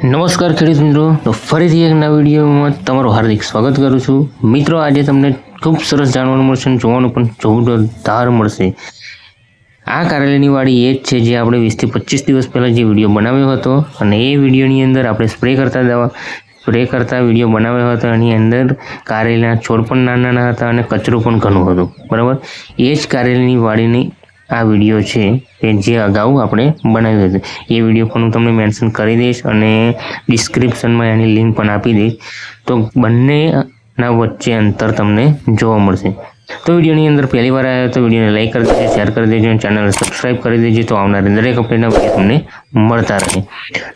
નમસ્કાર ખેડૂત મિત્રો. તો ફરીથી એક નવા વિડીયોમાં તમારું હાર્દિક સ્વાગત કરું છું. મિત્રો, આજે તમને ખૂબ સરસ જાણવાનું મળશે અને જોવાનું પણ જોરદાર મળશે. આ કારેલીની વાડી એ જ છે જે આપણે વીસથી પચીસ દિવસ પહેલાં જે વીડિયો બનાવ્યો હતો અને એ વિડીયોની અંદર આપણે સ્પ્રે કરતા દવા સ્પ્રે કરતા વીડિયો બનાવ્યો હતો. એની અંદર કારેલીના છોડ પણ નાના નાના હતા અને કચરો પણ ઘણું હતું. બરાબર? એ જ કારેલીની વાડીની આ વીડિયો છે કે જે અગાઉ આપણે બનાવ્યો હતો એ વીડિયો પણ હું તમને મેન્શન કરી દઈશ અને ડિસ્ક્રિપ્શનમાં એની લિંક પણ આપી દઈશ. તો બંનેના વચ્ચે અંતર તમને જોવા મળશે. તો વિડીયોની અંદર પહેલી વાર આવ્યો તો વિડીયોને લાઈક કરી દેજો, શેર કરી દેજો અને ચેનલ સબસ્ક્રાઈબ કરી દેજો તો આવનારી દરેક અપડેટના વીડિયો તમને મળતા રહે.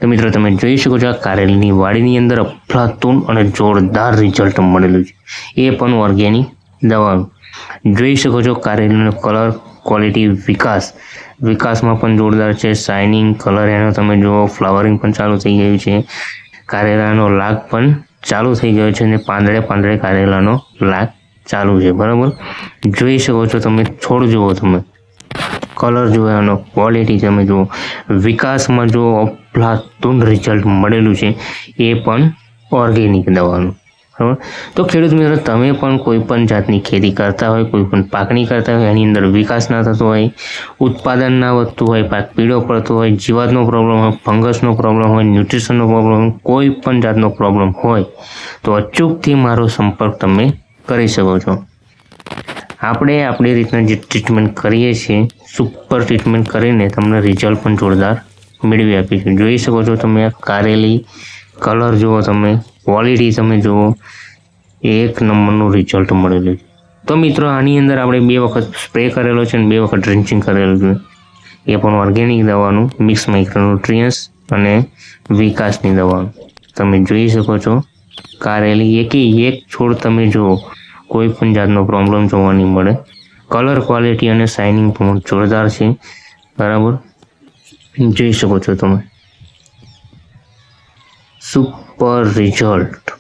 તો મિત્રો, તમે જોઈ શકો છો આ કારેલની વાડીની અંદર અફલાતુન અને જોરદાર રિઝલ્ટ મળેલું છે. એ પણ ઓર્ગેનિક દવાનું. જોઈ શકો છો કારેલીનો કલર ક્વોલિટી વિકાસ. વિકાસમાં પણ જોરદાર છે. શાઇનિંગ કલર એનો તમે જુઓ ફ્લાવરિંગ પણ ચાલુ થઈ ગયું છે. કારેલાનો લાગ પણ ચાલુ થઈ ગયો છે અને પાંદડે પાંદડે કારેલાનો લાગ ચાલુ છે. બરાબર? જોઈ શકો છો તમે, છોડ જુઓ તમે. કલર જુઓ એનો ક્વોલિટી તમે જુઓ. વિકાસમાં જો અફલાતુન રિઝલ્ટ મળેલું છે. એ પણ ઓર્ગેનિક દવાનું. બરાબર તો ખેડૂત મિત્રો, તમે પણ કોઈ પણ જાતની ખેતી કરતા હોય, કોઈ પણ પાકણી કરતા હોય, એની અંદર વિકાસ ના થતો હોય, ઉત્પાદન ના વધતું હોય, પાક પીળો પડતો હોય, જીવાતનો પ્રોબ્લેમ હોય, ફંગસનો પ્રોબ્લેમ હોય, ન્યુટ્રિશનનો પ્રોબ્લેમ હોય, કોઈ પણ જાતનો પ્રોબ્લેમ હોય, તો અચૂકથી મારો સંપર્ક તમે કરી શકો છો. આપણે આપણી રીતના જે ટ્રીટમેન્ટ કરીએ છીએ સુપર ટ્રીટમેન્ટ કરીને તમને રિઝલ્ટ પણ જોરદાર મેળવી આપીશું. જોઈ શકો છો તમે આ કારેલી કલર જુઓ તમે. ક્વોલિટી તમે જુઓ, એક નંબરનું રિઝલ્ટ મળેલું છે. તો મિત્રો, આની અંદર આપણે બે વખત સ્પ્રે કરેલો છે અને બે વખત ડ્રિન્ચિંગ કરેલું છે. એ પણ ઓર્ગેનિક દવાનું મિક્સ માઇક્રોન્યુટ્રિયન્સ અને વિકાસની દવાનું. તમે જોઈ શકો છો, કારેલી એકે એક છોડ તમે જુઓ, કોઈ પણ જાતનો પ્રોબ્લેમ જોવા નહીં મળે. કલર ક્વોલિટી અને શાઇનિંગ પણ જોરદાર છે. બરાબર? જોઈ શકો છો તમે. Super result.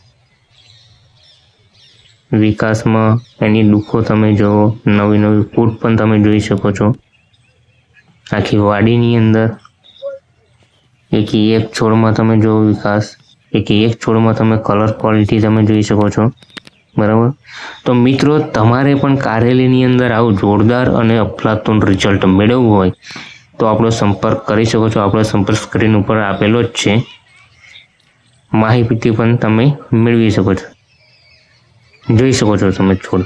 વિકાસમાં એની દુઃખો તમે જુઓ, નવી નવી ફૂટ પણ તમે જોઈ શકો છો. આખી વાડીની અંદર એક એક છોડમાં તમે જુઓ વિકાસ, એક એક છોડમાં તમે કલર ક્વોલિટી તમે જોઈ શકો છો. બરાબર? તો મિત્રો, તમારે પણ કારેલીની અંદર આવું જોરદાર અને અફલાતુન રિઝલ્ટ મેળવવું હોય, તો આપણો સંપર્ક કરી શકો છો. આપણો સંપર્ક સ્ક્રીન ઉપર આપેલો જ છે. માહિતી પણ તમે મેળવી શકો છો. જોઈ શકો છો તમે છોડ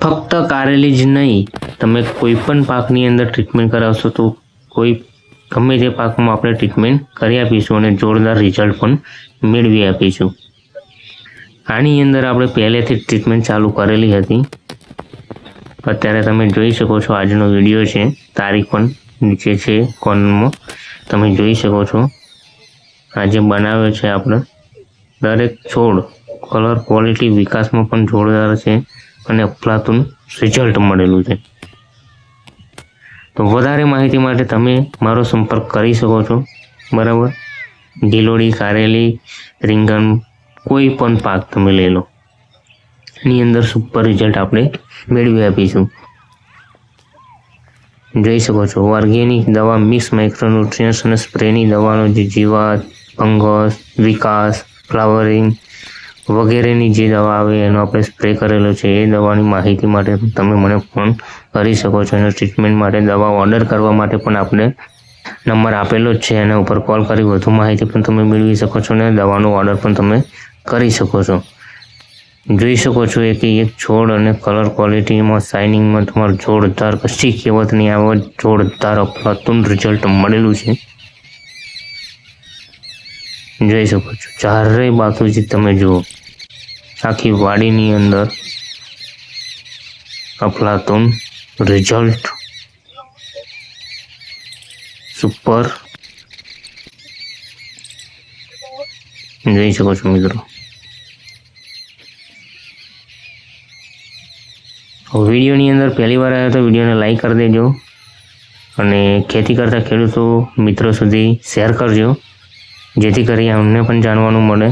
ફક્ત કારેલી જ નહીં, તમે કોઈ પણ પાકની અંદર ટ્રીટમેન્ટ કરાવશો તો કોઈ ગમે તે પાકમાં આપણે ટ્રીટમેન્ટ કરી આપીશું અને જોરદાર રિઝલ્ટ પણ મેળવી આપીશું. આની અંદર આપણે પહેલેથી ટ્રીટમેન્ટ ચાલુ કરેલી હતી. અત્યારે તમે જોઈ શકો છો આજનો વીડિયો છે, તારીખ પણ નીચે છે કોર્નરમાં તમે જોઈ શકો છો. આજે બનાવ્યો છે આપણે. દરેક છોડ કલર ક્વોલિટી વિકાસમાં પણ જોરદાર છે અને અફલાતું રિઝલ્ટ મળેલું છે. તો વધારે માહિતી માટે તમે મારો સંપર્ક કરી શકો છો. બરાબર? ગિલોડી કારેલી, રીંગણ, કોઈ પણ પાક તમે લઈ લો. એની અંદર સુપર રિઝલ્ટ આપણે મેળવી આપીશું. જોઈ શકો છો. ઓર્ગેનિક દવા મિક્સ માઇક્રોન્યુટ્રિયન્સ અને સ્પ્રેની દવાનો જે જીવાત ફંગસ વિકાસ, ફ્લાવરિંગ વગેરેની જે દવા આવે એનો આપણે સ્પ્રે કરેલો છે, એ દવાની માહિતી માટે તમે મને ફોન કરી શકો છો અને ટ્રીટમેન્ટ માટે દવા ઓર્ડર કરવા માટે પણ આપણે નંબર આપેલો જ છે, એના ઉપર કોલ કરી વધુ માહિતી પણ તમે મેળવી શકો છો અને દવાનો ઓર્ડર પણ તમે કરી શકો છો. જોઈ શકો છો એક એક છોડ અને કલર ક્વોલિટીમાં શાઇનિંગમાં તમારું જોરદાર કશી કહેવત નહીં આવો, જોરદાર અફલાતુન રિઝલ્ટ મળેલું છે. જોઈ શકો છો. ચારેય બાજુથી તમે જુઓ, આખી વાડીની અંદર અફલાતુન રિઝલ્ટ સુપર જોઈ શકો છો મિત્રો. વિડીયોની અંદર પહેલી વાર આવ્યો તો વિડીયોને લાઈક કરી દેજો અને ખેતી કરતા ખેડૂતો મિત્રો સુધી શેર કરજો. જેથી કરી એમને પણ જાણવાનું મળે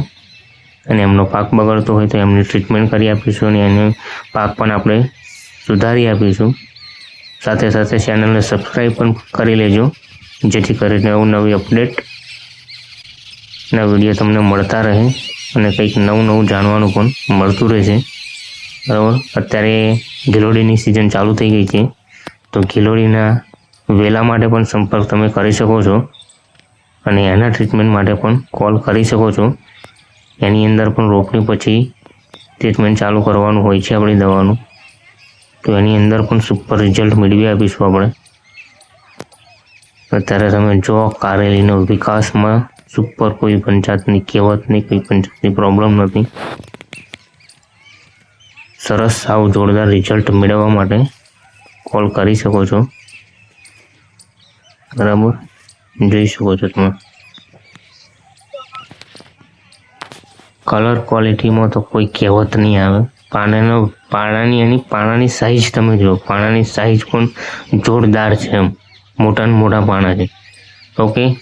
અને એમનો પાક બગડતો હોય તો એમની ટ્રીટમેન્ટ કરી આપીશું અને એને પાક પણ આપણે સુધારી આપીશું. સાથે સાથે ચેનલને સબસ્ક્રાઈબ પણ કરી લેજો, જેથી કરીને નવું નવી અપડેટ ના વીડિયો તમને મળતા રહે અને કંઈક નવું નવું જાણવાનું પણ મળતું રહેશે. બરાબર? અત્યારે ગિલોડીની સિઝન ચાલુ થઈ ગઈ છે. તો ગિલોડીના વેલા માટે પણ સંપર્ક તમે કરી શકો છો. અને એના ટ્રીટમેન્ટ માટે પણ કોલ કરી શકો છો. એની અંદર પણ રોપણી પછી ટ્રીટમેન્ટ ચાલુ કરવાનું હોય છે આપણી દવાનું. તો એની અંદર પણ સુપર રિઝલ્ટ મેળવી આપીશું આપણે. અત્યારે તમે જો કારેલીનો વિકાસમાં સુપર કોઈ પંચાયતની કહેવતની, કોઈ પંચાયતની પ્રોબ્લેમ નથી. સરસ સાવ જોરદાર રિઝલ્ટ મેળવવા માટે કોલ કરી શકો છો. બરાબર? જોઈ શકો છો તમે. કલર ક્વોલિટીમાં તો કોઈ કહેવત નહીં આવે. પાનાનો પાણાની એની પાણાની સાઈઝ તમે જુઓ. પાણાની સાઇઝ પણ જોરદાર છે એમ. મોટાને મોટા પાના છે. ઓકે